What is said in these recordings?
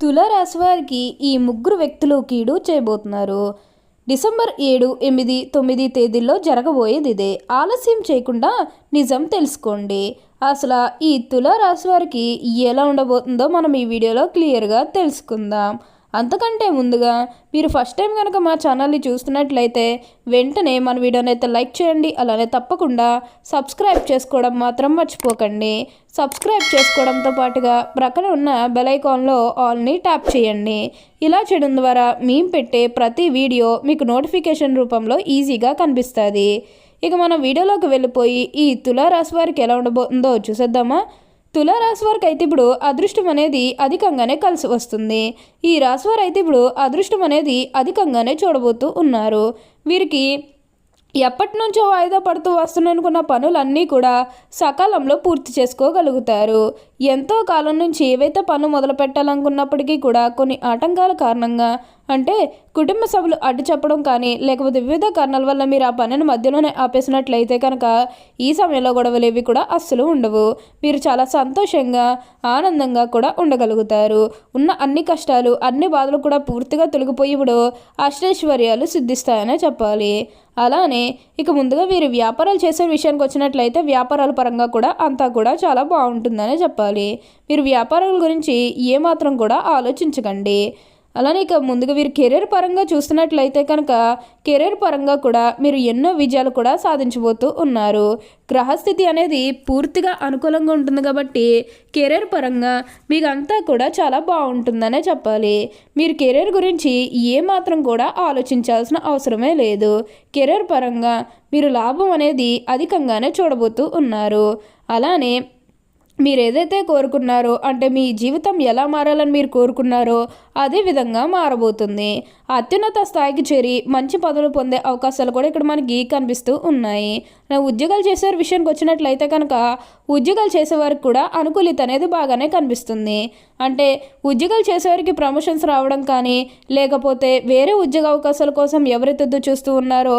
తులారాశి వారికి ఈ ముగ్గురు వ్యక్తులు కీడు చేయబోతున్నారు. డిసెంబర్ ఏడు ఎనిమిది తొమ్మిది తేదీల్లో జరగబోయేది ఇదే. ఆలస్యం చేయకుండా నిజం తెలుసుకోండి. అసలు ఈ తులారాశి వారికి ఎలా ఉండబోతుందో మనం ఈ వీడియోలో క్లియర్గా తెలుసుకుందాం. అంతకంటే ముందుగా మీరు ఫస్ట్ టైం కనుక మా ఛానల్ని చూస్తున్నట్లయితే వెంటనే మన వీడియోని అయితే లైక్ చేయండి అలానే తప్పకుండా సబ్స్క్రైబ్ చేసుకోవడం మాత్రం మర్చిపోకండి. సబ్స్క్రైబ్ చేసుకోవడంతో పాటుగా ప్రక్కన ఉన్న బెలైకాన్లో ఆల్ని ట్యాప్ చేయండి. ఇలా చేయడం ద్వారా మేము పెట్టే ప్రతి వీడియో మీకు నోటిఫికేషన్ రూపంలో ఈజీగా కనిపిస్తుంది. ఇక మనం వీడియోలోకి వెళ్ళిపోయి ఈ తులారాశి వారికి ఎలా ఉండబోతుందో చూసేద్దామా? తులారాశి వారికి అయితే ఇప్పుడు అదృష్టం అనేది అధికంగానే కలిసి వస్తుంది. ఈ రాశి వారు అయితే ఇప్పుడు అదృష్టం అనేది అధికంగానే చూడబోతూ ఉన్నారు. వీరికి ఎప్పటి నుంచో వాయిదా పడుతూ వస్తున్ననుకున్న పనులన్నీ కూడా సకాలంలో పూర్తి చేసుకోగలుగుతారు. ఎంతో కాలం నుంచి ఏవైతే పనులు మొదలు పెట్టాలనుకున్నప్పటికీ కూడా కొన్ని ఆటంకాల కారణంగా అంటే కుటుంబ సభ్యులు అడ్డు చెప్పడం కానీ లేకపోతే వివిధ కారణాల వల్ల మీరు ఆ పనిని మధ్యలోనే ఆపేసినట్లయితే కనుక ఈ సమయంలో గొడవలు ఏవి కూడా అస్సలు ఉండవు. మీరు చాలా సంతోషంగా ఆనందంగా కూడా ఉండగలుగుతారు. ఉన్న అన్ని కష్టాలు అన్ని బాధలు కూడా పూర్తిగా తొలగిపోయి ఇప్పుడు అష్టైశ్వర్యాలు సిద్ధిస్తాయనే చెప్పాలి. అలానే ఇక ముందుగా వీరు వ్యాపారాలు చేసే విషయానికి వచ్చినట్లయితే వ్యాపారాల పరంగా కూడా అంతా కూడా చాలా బాగుంటుందనే చెప్పాలి. మీరు వ్యాపారాల గురించి ఏమాత్రం కూడా ఆలోచించకండి. అలానే ఇక ముందుగా వీరు కెరీర్ పరంగా చూస్తున్నట్లయితే కనుక కెరీర్ పరంగా కూడా మీరు ఎన్నో విజయాలు కూడా సాధించబోతూ ఉన్నారు. గ్రహస్థితి అనేది పూర్తిగా అనుకూలంగా ఉంటుంది కాబట్టి కెరీర్ పరంగా మీకు అంతా కూడా చాలా బాగుంటుందనే చెప్పాలి. మీరు కెరీర్ గురించి ఏమాత్రం కూడా ఆలోచించాల్సిన అవసరమే లేదు. కెరీర్ పరంగా మీరు లాభం అనేది అధికంగానే చూడబోతూ ఉన్నారు. అలానే మీరు ఏదైతే కోరుకున్నారో అంటే మీ జీవితం ఎలా మారాలని మీరు కోరుకున్నారో అదే విధంగా మారబోతుంది. అత్యున్నత స్థాయికి చేరి మంచి పదవులు పొందే అవకాశాలు కూడా ఇక్కడ మనకి కనిపిస్తూ ఉన్నాయి. ఉద్యోగాలు చేసే విషయానికి వచ్చినట్లయితే కనుక ఉద్యోగాలు చేసేవారికి కూడా అనుకూలిత అనేది బాగానే కనిపిస్తుంది. అంటే ఉద్యోగాలు చేసేవారికి ప్రమోషన్స్ రావడం కానీ లేకపోతే వేరే ఉద్యోగ అవకాశాల కోసం ఎవరైతే చూస్తూ ఉన్నారో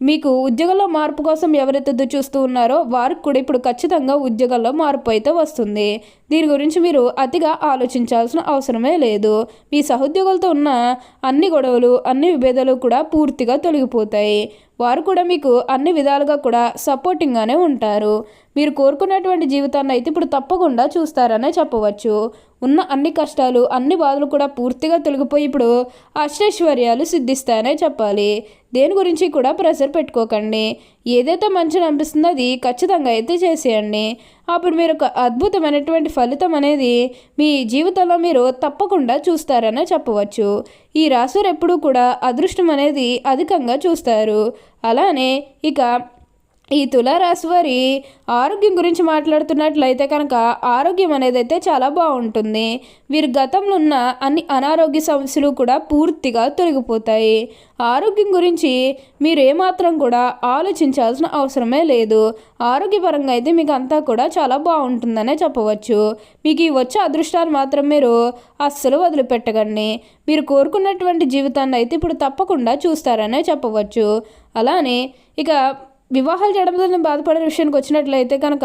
మీకు ఉద్యోగంలో మార్పు కోసం ఎవరైతే చూస్తూ ఉన్నారో వారికి కూడా ఇప్పుడు ఖచ్చితంగా ఉద్యోగాల్లో మార్పు అయితే వస్తుంది. దీని గురించి మీరు అతిగా ఆలోచించాల్సిన అవసరమే లేదు. మీ సహోద్యోగులతో ఉన్న అన్ని గొడవలు అన్ని విభేదాలు కూడా పూర్తిగా తొలగిపోతాయి. వారు కూడా మీకు అన్ని విధాలుగా కూడా సపోర్టింగ్గానే ఉంటారు. మీరు కోరుకున్నటువంటి జీవితాన్ని అయితే ఇప్పుడు తప్పకుండా చూస్తారనే చెప్పవచ్చు. ఉన్న అన్ని కష్టాలు అన్ని బాధలు కూడా పూర్తిగా తొలగిపోయి ఇప్పుడు అష్టైశ్వర్యాలు సిద్ధిస్తాయనే చెప్పాలి. దేని గురించి కూడా ప్రెషర్ పెట్టుకోకండి. ఏదైతే మంచిని అనిపిస్తుందో అది ఖచ్చితంగా అయితే చేసేయండి. అప్పుడు మీరు ఒక అద్భుతమైనటువంటి ఫలితం అనేది మీ జీవితంలో మీరు తప్పకుండా చూస్తారనే చెప్పవచ్చు. ఈ రాశులు ఎప్పుడూ కూడా అదృష్టం అనేది అధికంగా చూస్తారు. అలానే ఇక ఈ తులారాశి వారి ఆరోగ్యం గురించి మాట్లాడుతున్నట్లయితే కనుక ఆరోగ్యం అనేది అయితే చాలా బాగుంటుంది. వీరి గతంలో ఉన్న అన్ని అనారోగ్య సమస్యలు కూడా పూర్తిగా తొలగిపోతాయి. ఆరోగ్యం గురించి మీరు ఏమాత్రం కూడా ఆలోచించాల్సిన అవసరమే లేదు. ఆరోగ్యపరంగా అయితే మీకు అంతా కూడా చాలా బాగుంటుందనే చెప్పవచ్చు. మీకు ఈ వచ్చే అదృష్టాన్ని మాత్రం మీరు అస్సలు వదిలిపెట్టకండి. మీరు కోరుకున్నటువంటి జీవితాన్ని అయితే ఇప్పుడు తప్పకుండా చూస్తారనే చెప్పవచ్చు. అలానే ఇక వివాహాలు చేయడం బాధపడే విషయానికి వచ్చినట్లయితే కనుక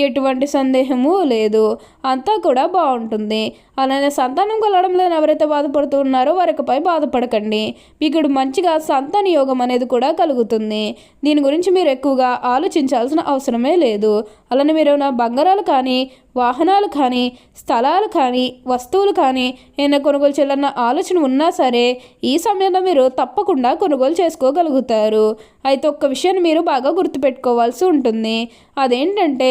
ఎటువంటి సందేహము లేదు. అంతా కూడా బాగుంటుంది. అలానే సంతానం కలగడం లేని ఎవరైతే బాధపడుతూ ఉన్నారో వారికపై బాధపడకండి. మీకు మంచిగా సంతాన యోగం అనేది కూడా కలుగుతుంది. దీని గురించి మీరు ఎక్కువగా ఆలోచించాల్సిన అవసరమే లేదు. అలానే మీరు నా బంగారాలు కానీ వాహనాలు కానీ స్థలాలు కానీ వస్తువులు కానీ ఏమైనా కొనుగోలు చేయాలన్న ఆలోచన ఉన్నా సరే ఈ సమయంలో మీరు తప్పకుండా కొనుగోలు చేసుకోగలుగుతారు. అయితే ఒక్క విషయాన్ని మీరు బాగా గుర్తుపెట్టుకోవాల్సి ఉంటుంది. అదేంటంటే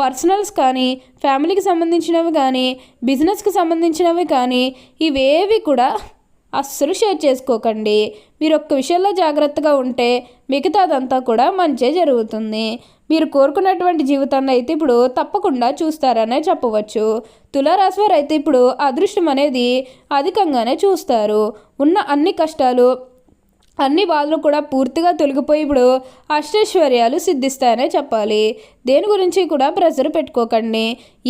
పర్సనల్స్ కానీ ఫ్యామిలీకి సంబంధించినవి కానీ బిజినెస్కి సంబంధించినవి కానీ ఇవేవి కూడా అస్సలు షేర్ చేసుకోకండి. మీరు ఒక్క విషయంలో జాగ్రత్తగా ఉంటే మిగతాదంతా కూడా మంచే జరుగుతుంది. మీరు కోరుకున్నటువంటి జీవితాన్ని అయితే ఇప్పుడు తప్పకుండా చూస్తారనే చెప్పవచ్చు. తులారాశి వారు అయితే ఇప్పుడు అదృష్టం అనేది అధికంగానే చూస్తారు. ఉన్న అన్ని కష్టాలు అన్ని బాధలు కూడా పూర్తిగా తొలగిపోయి ఇప్పుడు అష్టైశ్వర్యాలు సిద్ధిస్తాయనే చెప్పాలి. దేని గురించి కూడా ప్రెజర్ పెట్టుకోకండి.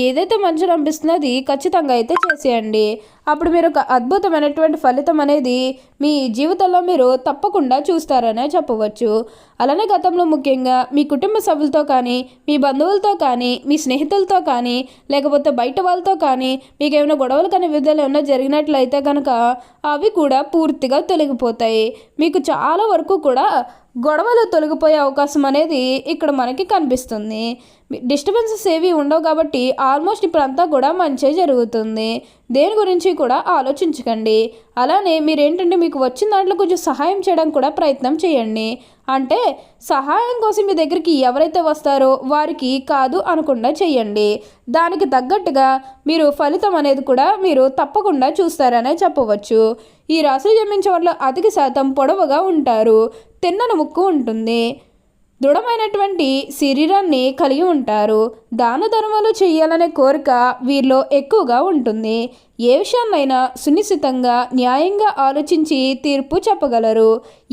ఏదైతే మంచిగా అనిపిస్తుందో అది ఖచ్చితంగా అయితే చేసేయండి. అప్పుడు మీరు ఒక అద్భుతమైనటువంటి ఫలితం అనేది మీ జీవితంలో మీరు తప్పకుండా చూస్తారనే చెప్పవచ్చు. అలానే గతంలో ముఖ్యంగా మీ కుటుంబ సభ్యులతో కానీ మీ బంధువులతో కానీ మీ స్నేహితులతో కానీ లేకపోతే బయట వాళ్ళతో కానీ మీకు ఏమైనా గొడవలు కానీ విధాలు ఏమైనా జరిగినట్లయితే కనుక అవి కూడా పూర్తిగా తొలగిపోతాయి. మీకు చాలా వరకు కూడా గొడవలు తొలగిపోయే అవకాశం అనేది ఇక్కడ మనకి కనిపిస్తుంది. డిస్టర్బెన్సెస్ ఏవి ఉండవు కాబట్టి ఆల్మోస్ట్ ఇప్పుడంతా కూడా మంచి జరుగుతుంది. దేని గురించి కూడా ఆలోచించకండి. అలానే మీరేంటంటే మీకు వచ్చిన దాంట్లో కొంచెం సహాయం చేయడం కూడా ప్రయత్నం చేయండి. అంటే సహాయం కోసం మీ దగ్గరికి ఎవరైతే వస్తారో వారికి కాదు అనకుండా చేయండి. దానికి తగ్గట్టుగా మీరు ఫలితం అనేది కూడా మీరు తప్పకుండా చూస్తారనే చెప్పవచ్చు. ఈ రాశులు జన్మించే వాళ్ళు అధిక శాతం పొడవుగా ఉంటారు. తిన్నన ముక్కు ఉంటుంది. దృఢమైనటువంటి శరీరాన్ని కలిగి ఉంటారు. దాన ధర్మాలు చేయాలనే కోరిక వీరిలో ఎక్కువగా ఉంటుంది. ఏ విషయాన్నైనా సునిశ్చితంగా న్యాయంగా ఆలోచించి తీర్పు చెప్పగలరు.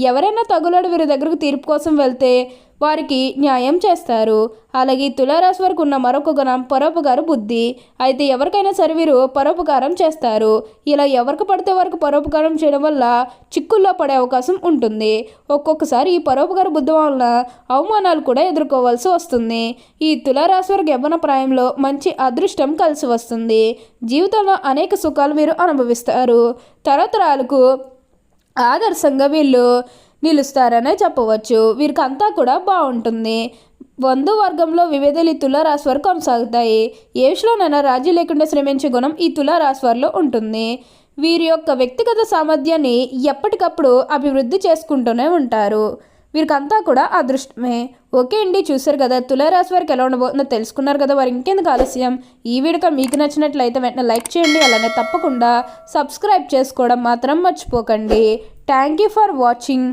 ఎవరైనా తగులాడు వీరి దగ్గరకు తీర్పు కోసం వెళ్తే వారికి న్యాయం చేస్తారు. అలాగే తులారాశి వరకు ఉన్న మరొక గుణం పరోపకార బుద్ధి. అయితే ఎవరికైనా సరే వీరు పరోపకారం చేస్తారు. ఇలా ఎవరికి పడితే వారికి పరోపకారం చేయడం వల్ల చిక్కుల్లో పడే అవకాశం ఉంటుంది. ఒక్కొక్కసారి ఈ పరోపకార బుద్ధి వలన అవమానాలు కూడా ఎదుర్కోవాల్సి వస్తుంది. ఈ తులారాశి వారికి యవ్వన ప్రాయంలో మంచి అదృష్టం కలిసి వస్తుంది. జీవితంలో అనేక సుఖాలు వీరు అనుభవిస్తారు. తరతరాలకు ఆదర్శంగా వీళ్ళు నిలుస్తారనే చెప్పవచ్చు. వీరికంతా కూడా బాగుంటుంది బంధు వర్గంలో వివిధలు ఈ తులారాశి వారు కొనసాగుతాయి. ఏ విషయంలోనైనా రాజీ లేకుండా శ్రమించే గుణం ఈ తులారాశి వారిలో ఉంటుంది. వీరి యొక్క వ్యక్తిగత సామర్థ్యాన్ని ఎప్పటికప్పుడు అభివృద్ధి చేసుకుంటూనే ఉంటారు. వీరికంతా కూడా అదృష్టమే. ఓకే అండి చూసారు కదా తులారాశి వారికి ఎలా ఉండబోతుందో తెలుసుకున్నారు కదా. వారు ఇంకెందుకు ఆలస్యం? ఈ వీడియో మీకు నచ్చినట్లయితే వెంటనే లైక్ చేయండి. అలానే తప్పకుండా సబ్స్క్రైబ్ చేసుకోవడం మాత్రం మర్చిపోకండి. Thank you for watching.